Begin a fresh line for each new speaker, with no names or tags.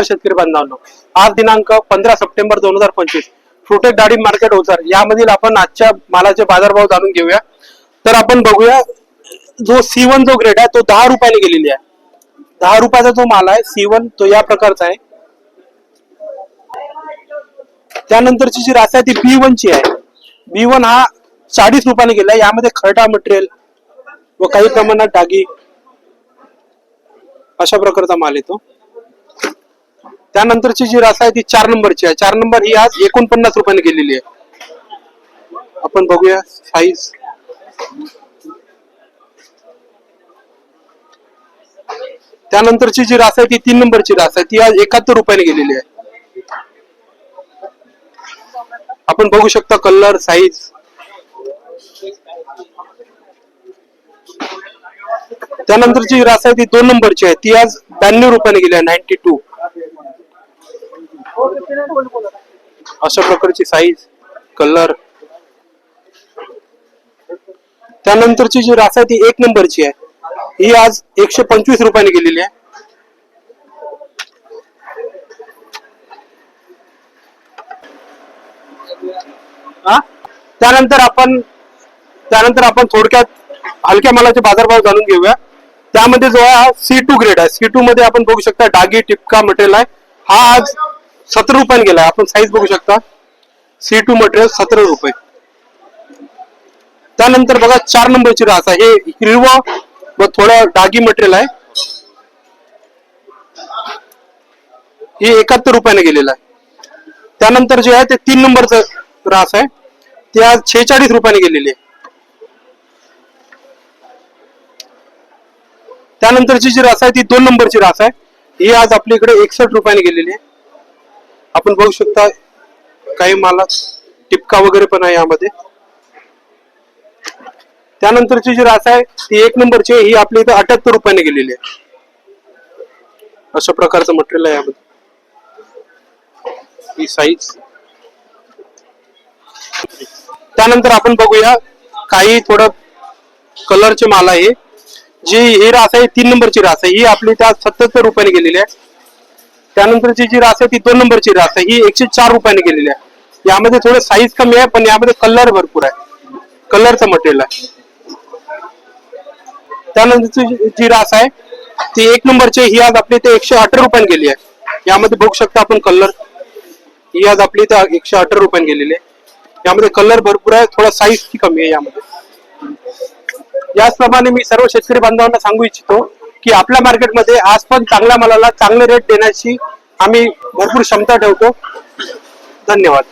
नमस्कार शेतकरी बांधवांनो. आज दिनांक पंधरा सप्टेंबर दोन हजार पंचवीस. फ्रुटेक डाळी मार्केट ओझर यामधील आपण आजच्या मालाचे बाजारभाव जाणून घेऊया. तर आपण बघूया जो सी वन जो ग्रेड आहे तो दहा रुपयाने गेलेली आहे. दहा रुपयाचा जो माल आहे सी वन तो या प्रकारचा आहे. त्यानंतरची जी रास आहे ती बी वन ची आहे. बी वन हा चाळीस रुपयाने गेला यामध्ये खरटा मटेरियल व काही प्रमाणात डागी अशा प्रकारचा माल येतो. त्यानंतरची जी रास आहे ती चार नंबरची आहे. चार नंबर ही आज एकोणपन्नास रुपयाने गेलेली आहे. आपण बघूया साईज त्यानंतरची जी रास आहे ती तीन नंबरची रास आहे. ती आज एकाहत्तर रुपयाने गेलेली आहे. आपण बघू शकता कलर साईज त्यानंतरची रास आहे ती दोन नंबरची आहे. ती आज ब्याण्णव रुपयाने गेली आहे नाईन्टी टू अशा प्रकारची साईज कलर त्यानंतरची जी रास आहे ती एक नंबरची आहे. ही आज एकशे पंचवीस रुपयाने गेलेली आहे. हा? त्यानंतर आपण त्यानंतर आपण थोडक्यात हलक्या मालाचे बाजारभाव जाणून घेऊया. त्यामध्ये जो आहे हा सी टू ग्रेड आहे. सी टू मध्ये आपण बघू शकता डागी टिपका मटेरियल आहे. हा आज सतरा रुपयाने गेला. आपण साईज बघू शकता. सी टू मटेरियल सतरा रुपये. त्यानंतर बघा चार नंबरची रास आहे. हे हिरवा व थोडं डागी मटेरियल आहे. हे एकाहत्तर रुपयाने गेलेलं आहे. त्यानंतर जे आहे ते तीन नंबरचं रास आहे. ते आज छेचाळीस रुपयाने गेलेली आहे. त्यानंतरची जी रास आहे ती दोन नंबरची रास आहे. ही आज आपल्या इकडे एकसष्ट रुपयाने गेलेली आहे. आपण बघू शकता काही माला टिपका वगैरे पण आहे यामध्ये. त्यानंतरची जी रास आहे ती एक नंबरची ही आपली इथं अठ्याहत्तर रुपयाने गेलेली आहे. अशा प्रकारचं मटेरियल आहे यामध्ये. ही साईज त्यानंतर आपण बघूया काही थोडं कलरचे माल आहे. जी ही रास आहे तीन नंबरची रास आहे. ही आपली त्या सत्याहत्तर रुपयाने गेलेली आहे. त्यानंतरची जी रास आहे ती दोन नंबरची रास आहे. ही एकशे चार रुपयाने गेलेली आहे. यामध्ये थोडं साईज कमी आहे पण यामध्ये कलर भरपूर आहे. कलरचं मटेरियल आहे. त्यानंतरची जी- रास आहे ती एक नंबरची ही आज आपली ते एकशे अठरा रुपयाने गेली आहे. यामध्ये बघू शकता आपण कलर ही आज आपली इथे एकशे अठरा रुपयाने गेलेली आहे. यामध्ये कलर भरपूर आहे थोडा साईज कमी आहे यामध्ये. याचप्रमाणे मी सर्व शेतकरी बांधवांना सांगू इच्छितो की आपल्या मार्केटमध्ये आज पण चांगल्या मालाला चांगले रेट देण्याची आम्ही भरपूर क्षमता ठेवतो. धन्यवाद.